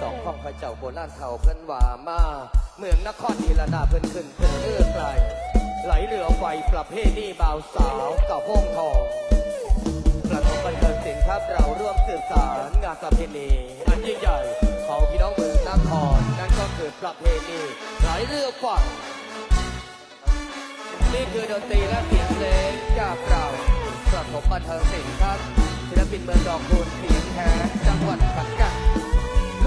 สองของพระเจ้าโบราณเท่าเพิ่นว่ามา เมืองนครนีลดาเพิ่นขึ้นเพิ่นเอื้อไกลไหลเรือไฟประเภทนี้บ่าวสาวกับห้องทองประถมบันเทิงศิลป์ครับเราร่วมสืบสารงานประเพณีอันยิ่งใหญ่ของพี่น้องเมืองนครนั่นก็คือประเพณีไหลเรือไฟนี่คือดนตรีและเสียงเพลงจากเราประถมบันเทิงศิลป์ครับศิลปินเมืองดอกคูณเสียงแท้จังหวัดขอนแก่น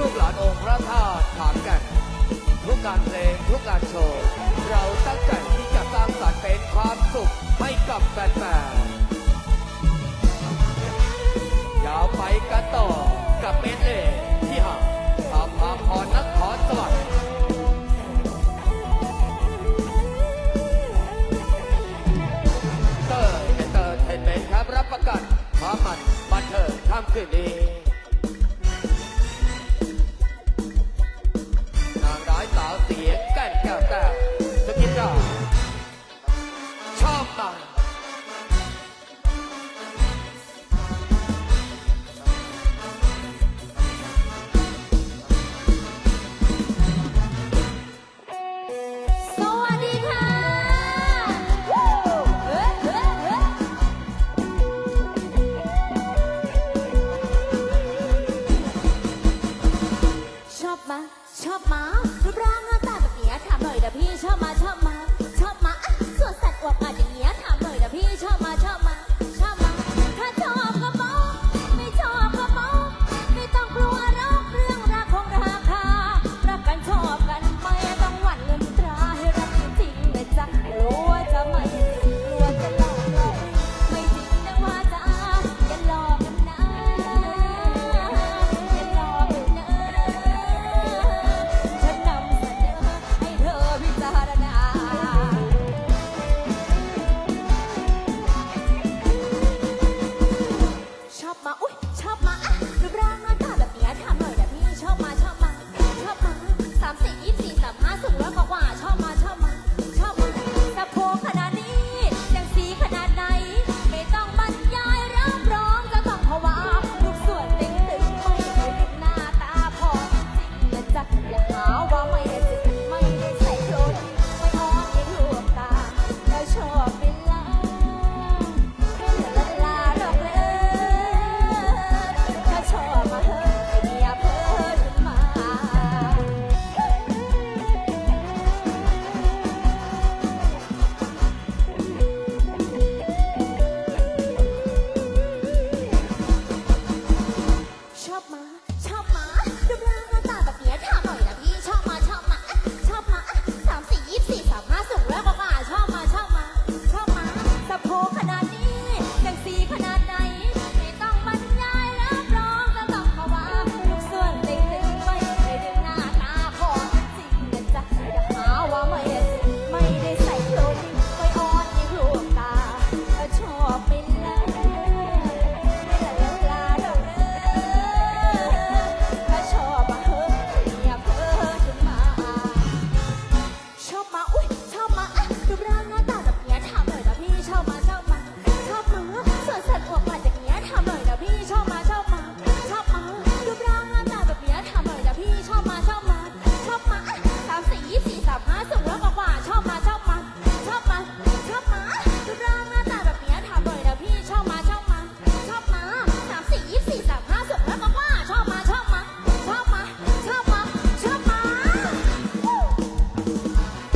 ลูกหลานองค์พระธาตุขอนแก่นทุกการเพลงทุกการโชว์ เราตั้งใจที่จะสร้างสรรค์เป็นความสุขให้กับแฟนๆยาวไปกันต่อกับเมเล่ที่หักทำพาพรนครสวรรค์เตอร์เตอร์เทนเมนครับรับประกันความมันบันเทิงค่ำคืนนี้ อบมารูปร่างหน้าตาแบบนี้ถามหน่อยเดี๋ยวพี่ชอบมาชอบมาชอบมาสวนสัตว์อวบอะ